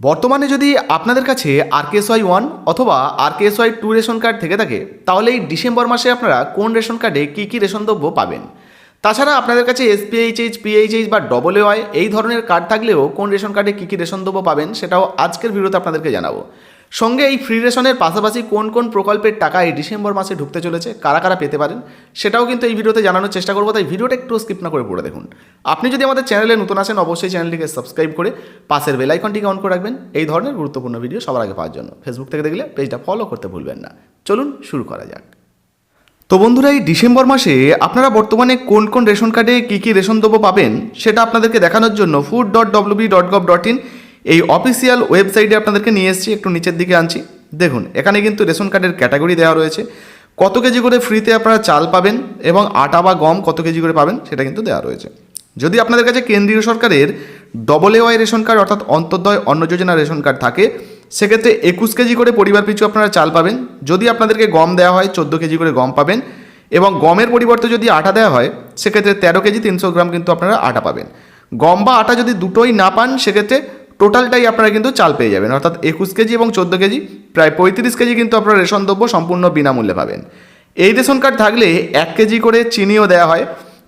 বর্তমানে যদি আপনাদের কাছে আরকেএসওয়াই ওয়ান অথবা আরকেএসওয়াই টু রেশন কার্ড থেকে থাকে, তাহলে এই ডিসেম্বর মাসে আপনারা কোন রেশন কার্ডে কী কী রেশন দ্রব্য পাবেন? তাছাড়া আপনাদের কাছে এসপিএইচএইচ পিএইচএইচ বা ডবল ওয়াই এই ধরনের কার্ড থাকলেও কোন রেশন কার্ডে কী কী রেশন দ্রব্য পাবেন সেটাও আজকের ভিডিওতে আপনাদেরকে জানাব। সঙ্গে এই ফ্রি রেশনের পাশাপাশি কোন কোন প্রকল্পের টাকা এই ডিসেম্বর মাসে ঢুকতে চলেছে, কারা কারা পেতে পারেন, সেটাও কিন্তু এই ভিডিওতে জানানোর চেষ্টা করব, তাই ভিডিওটা একটু স্কিপ না করে পড়ে দেখুন। আপনি যদি আমাদের চ্যানেলে নতুন আসেন অবশ্যই চ্যানেলটিকে সাবস্ক্রাইব করে পাশের বেল আইকনটিকে অন করে রাখবেন। এই ধরনের গুরুত্বপূর্ণ ভিডিও সবার আগে পাওয়ার জন্য। ফেসবুক থেকে দেখলে পেজটা ফলো করতে ভুলবেন না। চলুন শুরু করা যাক। তো বন্ধুরা, এই ডিসেম্বর মাসে আপনারা বর্তমানে কোন কোন রেশন কার্ডে কী কী রেশন দ্রব্য পাবেন, সেটা আপনাদেরকে দেখানোর জন্য food dot WB dot gov dot in এই অফিসিয়াল ওয়েবসাইটে আপনাদেরকে নিয়ে এসেছি, একটু নিচের দিকে আনছি। দেখুন, এখানে কিন্তু রেশন কার্ডের ক্যাটাগরি দেওয়া রয়েছে। কত কেজি করে ফ্রিতে আপনারা চাল পাবেন এবং আটা বা গম কত কেজি করে পাবেন, সেটা কিন্তু দেওয়া রয়েছে। যদি আপনাদের কাছে কেন্দ্রীয় সরকারের ডবল এওয়াই রেশন কার্ড অর্থাৎ অন্তর্দয় অন্ন যোজনা রেশন কার্ড থাকে, সেক্ষেত্রে একুশ কেজি করে পরিবার পিছু আপনারা চাল পাবেন। যদি আপনাদেরকে গম দেওয়া হয়, চোদ্দ কেজি করে গম পাবেন এবং গমের পরিবর্তে যদি আটা দেওয়া হয়, সেক্ষেত্রে তেরো কেজি তিনশো গ্রাম কিন্তু আপনারা আটা পাবেন। গম বা আটা যদি দুটোই না পান, সেক্ষেত্রে টোটালটাই আপনারা কিন্তু চাল পেয়ে যাবেন। অর্থাৎ একুশ কেজি এবং চোদ্দ কেজি, প্রায় পঁয়ত্রিশ কেজি কিন্তু আপনারা রেশন দ্রব্য সম্পূর্ণ বিনামূল্যে পাবেন। এই রেশন কার্ড থাকলে এক কেজি করে চিনিও দেওয়া হয়।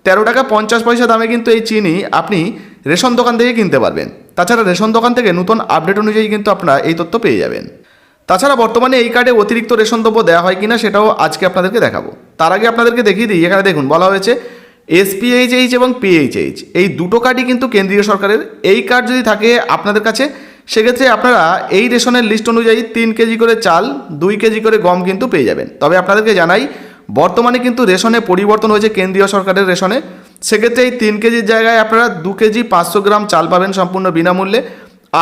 তেরো টাকা পঞ্চাশ পয়সা দামে কিন্তু এই চিনি আপনি রেশন দোকান থেকে কিনতে পারবেন। তাছাড়া রেশন দোকান থেকে নতুন আপডেট অনুযায়ী কিন্তু আপনারা এই তথ্য পেয়ে যাবেন। তাছাড়া বর্তমানে এই কার্ডে অতিরিক্ত রেশন দ্রব্য দেওয়া হয় কিনা সেটাও আজকে আপনাদেরকে দেখাবো। তার আগে আপনাদেরকে দেখিয়ে দিই। এখানে দেখুন, বলা হয়েছে এসপিএইচএইচ এবং পিএইচএইচ এই দুটো কার্ডই কিন্তু কেন্দ্রীয় সরকারের। এই কার্ড যদি থাকে আপনাদের কাছে, সেক্ষেত্রে আপনারা এই রেশনের লিস্ট অনুযায়ী তিন কেজি করে চাল, দুই কেজি করে গম কিন্তু পেয়ে যাবেন। তবে আপনাদেরকে জানাই, বর্তমানে কিন্তু রেশনে পরিবর্তন হয়েছে কেন্দ্রীয় সরকারের রেশনে। সেক্ষেত্রে এই তিন কেজির জায়গায় আপনারা দু কেজি পাঁচশো গ্রাম চাল পাবেন সম্পূর্ণ বিনামূল্যে,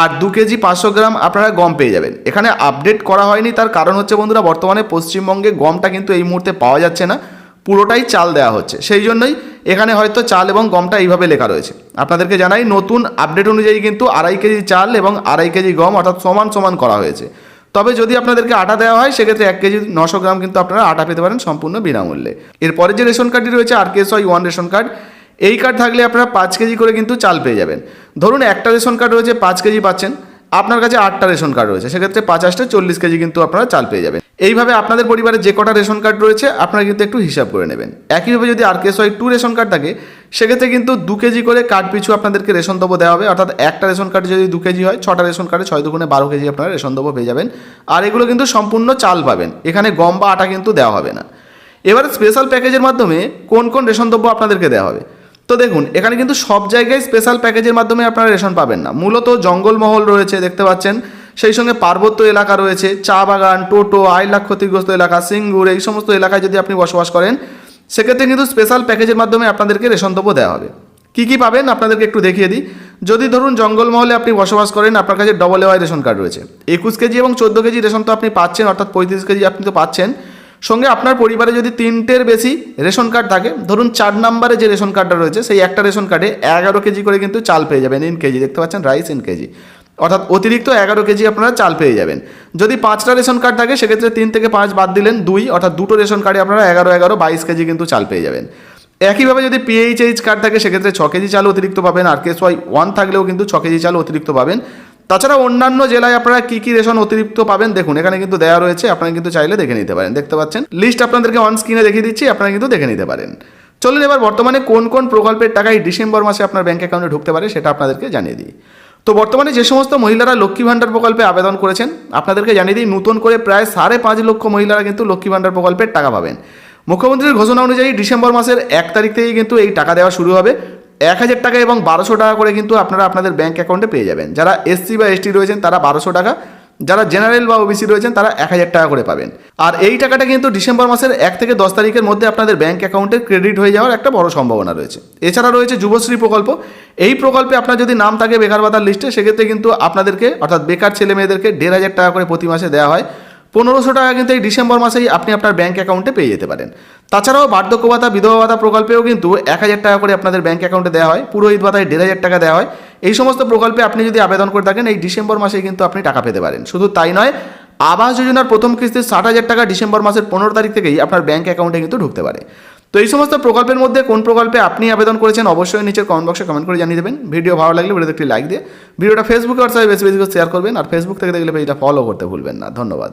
আর দু কেজি পাঁচশো গ্রাম আপনারা গম পেয়ে যাবেন। এখানে আপডেট করা হয়নি, তার কারণ হচ্ছে বন্ধুরা, বর্তমানে পশ্চিমবঙ্গে গমটা কিন্তু এই মুহূর্তে পাওয়া যাচ্ছে না। পুরোটাই চাল দেওয়া হচ্ছে। সেই জন্যই এখানে হয়তো চাল এবং গমটা এইভাবে লেখা রয়েছে। আপনাদেরকে জানাই, নতুন আপডেট অনুযায়ী কিন্তু আড়াই কেজি চাল এবং আড়াই কেজি গম অর্থাৎ সমান সমান করা হয়েছে। তবে যদি আপনাদেরকে আটা দেওয়া হয়, সেক্ষেত্রে এক কেজি নশো গ্রাম কিন্তু আপনারা আটা পেতে পারেন সম্পূর্ণ বিনামূল্যে। এরপরে যে রেশন কার্ডটি রয়েছে R K S Y one ration card, এই কার্ড থাকলে আপনারা পাঁচ কেজি করে কিন্তু চাল পেয়ে যাবেন। ধরুন একটা রেশন কার্ড রয়েছে, পাঁচ কেজি পাচ্ছেন। আপনার কাছে আটটা রেশন কার্ড রয়েছে, সেক্ষেত্রে পাঁচাশটা চল্লিশ কেজি কিন্তু আপনারা চাল পেয়ে যাবেন। এইভাবে আপনাদের পরিবারে যে কটা রেশন কার্ড রয়েছে, আপনারা কিন্তু একটু হিসাব করে নেবেন। একইভাবে যদি R K S Y two ration card থাকে, সেক্ষেত্রে কিন্তু দু কেজি করে কার্ড পিছু আপনাদেরকে রেশন দ্রব্য দেওয়া হবে। অর্থাৎ একটা রেশন কার্ডে যদি দু কেজি হয়, ছটা রেশন কার্ডে ছয় দুগুণে বারো কেজি আপনারা রেশন দ্রব্য পেয়ে যাবেন। আর এগুলো কিন্তু সম্পূর্ণ চাল পাবেন। এখানে গম বা আটা কিন্তু দেওয়া হবে না। এবারে স্পেশাল প্যাকেজের মাধ্যমে কোন কোন রেশন দ্রব্য আপনাদেরকে দেওয়া হবে? তো দেখুন, এখানে কিন্তু সব জায়গায় স্পেশাল প্যাকেজের মাধ্যমে আপনারা রেশন পাবেন না। মূলত জঙ্গলমহল রয়েছে, দেখতে পাচ্ছেন। সেই সঙ্গে পার্বত্য এলাকা রয়েছে, চা বাগান, টোটো, আইলাখ ক্ষতিগ্রস্ত এলাকা, সিঙ্গুর, এই সমস্ত এলাকায় যদি আপনি বসবাস করেন, সেক্ষেত্রে কিন্তু স্পেশাল প্যাকেজের মাধ্যমে আপনাদেরকে রেশন দ্রব্য দেওয়া হবে। কী কী পাবেন আপনাদেরকে একটু দেখিয়ে দিই। যদি ধরুন জঙ্গলমহলে আপনি বসবাস করেন, আপনার কাছে ডবল এওয়াই রেশন কার্ড রয়েছে। একুশ কেজি এবং চোদ্দ কেজি রেশন তো আপনি পাচ্ছেন, অর্থাৎ পঁয়ত্রিশ কেজি আপনি তো পাচ্ছেন। সঙ্গে আপনার পরিবারে যদি তিনটের বেশি রেশন কার্ড থাকে, ধরুন চার নম্বরে যে রেশন কার্ডটা রয়েছে, সেই একটা রেশন কার্ডে এগারো কেজি করে কিন্তু চাল পেয়ে যাবেন ইন কেজি। দেখতে পাচ্ছেন রাইস ইন কেজি। অর্থাৎ অতিরিক্ত এগারো কেজি আপনারা চাল পেয়ে যাবেন। যদি পাঁচটা রেশন কার্ড থাকে, সেক্ষেত্রে তিন থেকে পাঁচ বাদ দিলেন দুই, অর্থাৎ দুটো রেশন কার্ডে আপনারা এগারো এগারো বাইশ কেজি কিন্তু চাল পেয়ে যাবেন। একইভাবে যদি পিএইচএইচ কার্ড থাকে, সেক্ষেত্রে ছ কেজি চাল অতিরিক্ত পাবেন, আর কেস ওয়াই ওয়ান থাকলেও কিন্তু ছ কেজি চাল অতিরিক্ত পাবেন। তাছাড়া অন্যান্য জেলায় আপনারা কী কী রেশন অতিরিক্ত পাবেন দেখুন, এখানে কিন্তু দেওয়া রয়েছে, আপনারা কিন্তু চাইলে দেখে নিতে পারেন, দেখতে পাচ্ছেন? লিস্ট আপনাদেরকে অন স্ক্রিনে দেখিয়ে দিচ্ছি, আপনারা কিন্তু দেখে নিতে পারেন। চলুন এবার বর্তমানে কোন কোন প্রকল্পের টাকা এই ডিসেম্বর মাসে আপনার ব্যাঙ্ক অ্যাকাউন্টে ঢুকতে পারে সেটা আপনাদেরকে জানিয়ে দিই। তো বর্তমানে যে সমস্ত মহিলারা লক্ষ্মী ভাণ্ডার প্রকল্পে আবেদন করেছেন, আপনাদেরকে জানিয়ে দিই, নতুন করে প্রায় সাড়ে পাঁচ লক্ষ মহিলারা কিন্তু লক্ষ্মী ভাণ্ডার প্রকল্পের টাকা পাবেন। মুখ্যমন্ত্রীর ঘোষণা অনুযায়ী ডিসেম্বর মাসের এক তারিখ থেকেই কিন্তু এই টাকা দেওয়া শুরু হবে। এক হাজার টাকা এবং বারোশো টাকা করে কিন্তু আপনারা আপনাদের ব্যাঙ্ক অ্যাকাউন্টে পেয়ে যাবেন। যারা এসসি বা এসটি রয়েছেন, তারা বারোশো টাকা। যারা জেনারেল বা ওবিসি রয়েছেন, তারা এক হাজার টাকা করে পাবেন। আর এই টাকাটা কিন্তু ডিসেম্বর মাসের এক থেকে দশ তারিখের মধ্যে আপনাদের ব্যাঙ্ক অ্যাকাউন্টে ক্রেডিট হয়ে যাওয়ার একটা বড় সম্ভাবনা রয়েছে। এছাড়া রয়েছে যুবশ্রী প্রকল্প। এই প্রকল্পে আপনার যদি নাম থাকে বেকার ভাতার লিস্টে সেক্ষেত্রে কিন্তু আপনাদেরকে, অর্থাৎ বেকার ছেলে মেয়েদেরকে দেড় হাজার টাকা করে প্রতি মাসে দেওয়া হয়। পনেরোশো টাকা কিন্তু এই ডিসেম্বর মাসেই আপনি আপনার ব্যাঙ্ক অ্যাকাউন্টে পেয়ে যেতে পারেন। তাছাড়াও বার্ধক্য ভাতা, বিধবা ভাতা প্রকল্পেও কিন্তু এক হাজার টাকা করে আপনাদের ব্যাঙ্ক অ্যাকাউন্টে দেওয়া হয়। পুরোহিত ভাতায় দেড় হাজার টাকা দেওয়া হয়। এই সমস্ত প্রকল্পে আপনি যদি আবেদন করে থাকেন, এই ডিসেম্বর মাসে কিন্তু আপনি টাকা পেতে পারেন। শুধু তাই নয়, আবাস যোজনার প্রথম কিস্তির ষাট হাজার টাকা ডিসেম্বর মাসের পনেরো তারিখ থেকেই আপনার ব্যাঙ্ক অ্যাকাউন্টে কিন্তু ঢুকতে পারে। তো এই সমস্ত প্রকল্পের মধ্যে কোন প্রকল্পে আপনি আবেদন করেছেন, অবশ্যই নিচের কমেন্ট বক্সে কমেন্ট করে জানিয়ে দেবেন। ভিডিও ভালো লাগলে ভিডিওতে একটি লাইক দিয়ে। ভিডিওটা ফেসবুকে হোয়াটসঅ্যাপে বেশি বেশি করে শেয়ার করবেন। আর ফেসবুক থেকে দেখলে পেজটা ফলো করতে ভুলবেন না। ধন্যবাদ।